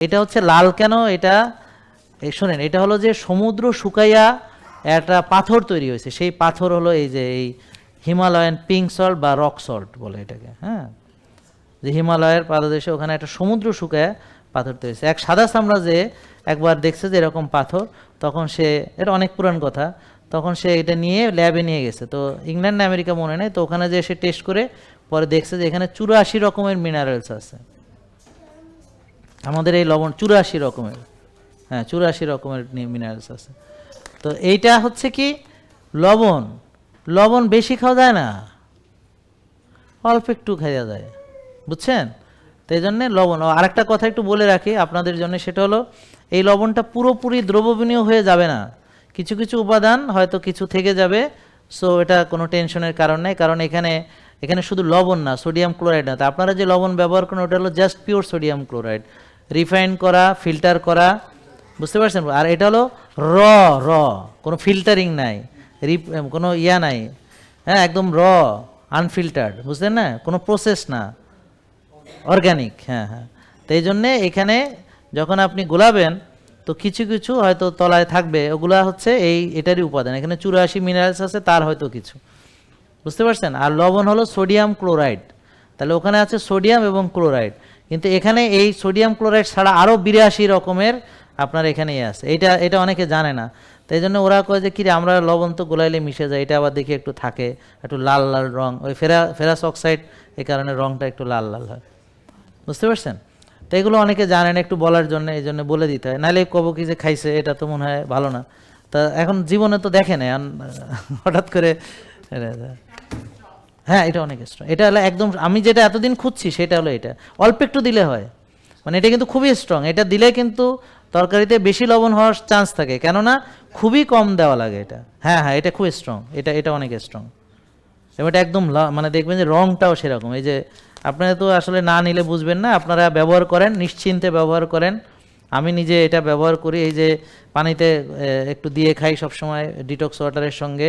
এটা হচ্ছে লাল কেন? এটা শোনেন, এটা হলো যে সমুদ্র শুকাইয়া একটা পাথর তৈরি হয়েছে। সেই পাথর হলো এই যে এই হিমালয়ান পিঙ্ক সল্ট বা রক সল্ট বলে এটাকে হ্যাঁ? যে হিমালয়ের পাদদেশে ওখানে একটা সমুদ্র শুকায় পাথর তৈরি হয়েছে। এক সাদা সাম্রাজ্যে একবার দেখছে যে এরকম পাথর, তখন সে, এটা অনেক পুরান কথা, তখন সে এটা নিয়ে ল্যাবে নিয়ে গেছে। তো ইংল্যান্ড আমেরিকা মনে নেই, তো ওখানে যে সে টেস্ট করে, পরে দেখছে যে এখানে চুরাশি রকমের মিনারেলস আছে। আমাদের এই লবণ চুরাশি রকমের। হ্যাঁ চুরাশি রকমের মিনারেলস আছে। তো এইটা হচ্ছে কি, লবণ। লবণ বেশি খাওয়া যায় না। অল্প একটু খাওয়া যায়। বুঝছেন? তো এই জন্যে লবণ। আরেকটা কথা একটু বলে রাখি আপনাদের জন্য, সেটা হলো, এই লবণটা পুরোপুরি দ্রবণীয় হয়ে যাবে না। কিছু কিছু উপাদান হয়তো কিছু থেকে যাবে, সো এটা কোনো টেনশনের কারণ নেই, কারণ এখানে এখানে শুধু লবণ না, সোডিয়াম ক্লোরাইড না। তা আপনারা যে লবণ ব্যবহার করেন, ওটা হলো just pure sodium chloride. Refine করা, ফিল্টার করা, বুঝতে পারছেন? আর এটা হলো র র, কোনো ফিল্টারিং নাই কোনো ইয়া নাই হ্যাঁ একদম র, আনফিল্টার্ড, বুঝলেন না? কোনো প্রসেস না অর্গানিক হ্যাঁ হ্যাঁ। তো এই জন্যে এখানে যখন আপনি গোলাবেন, তো কিছু কিছু হয়তো তলায় থাকবে, ওগুলা হচ্ছে এই, এটারই উপাদান। এখানে চুরাশি মিনারেলস আছে, তার হয়তো কিছু। বুঝতে পারছেন? আর লবণ হলো সোডিয়াম ক্লোরাইড তাহলে ওখানে আছে সোডিয়াম এবং ক্লোরাইড কিন্তু এখানে এই সোডিয়াম ক্লোরাইড ছাড়া আরও বিরাশি রকমের আপনার এখানে আছে। এটা এটা অনেকে জানে না। তাই জন্য ওরা কয় যে কিরে আমরা লবণ তো গোলাইলে মিশে যায়, এটা আবার দেখি একটু থাকে, একটু লাল লাল রং। ওই ফেরা, ফেরাস অক্সাইড এই কারণে রংটা একটু লাল লাল হয়। বুঝতে পারছেন? তো এগুলো অনেকে জানেন একটু বলার জন্য, এই জন্য বলে দিতে হয়। নাহলে কব কি যে, খাইছে, এটা তো মনে হয় ভালো না। তা এখন জীবনে তো দেখে নেই হঠাৎ করে হ্যাঁ এটা অনেক স্ট্রং এটা হলো একদম, আমি যেটা এতদিন খুঁজছি সেটা হলো এটা। অল্প একটু দিলে হয়। মানে এটা কিন্তু খুবই স্ট্রং এটা দিলে কিন্তু তরকারিতে বেশি লবণ হওয়ার চান্স থাকে। কেননা খুবই কম দেওয়া লাগে এটা। হ্যাঁ হ্যাঁ এটা খুব স্ট্রং এটা এটা অনেক স্ট্রং এবং এটা একদম মানে দেখবেন যে রংটাও সেরকম। এই যে আপনারা তো আসলে না নিলে বুঝবেন না। আপনারা ব্যবহার করেন, নিশ্চিন্তে ব্যবহার করেন। আমি নিজে এটা ব্যবহার করি। এই যে পানিতে একটু দিয়ে খাই সবসময় ডিটক্স ওয়াটারের সঙ্গে।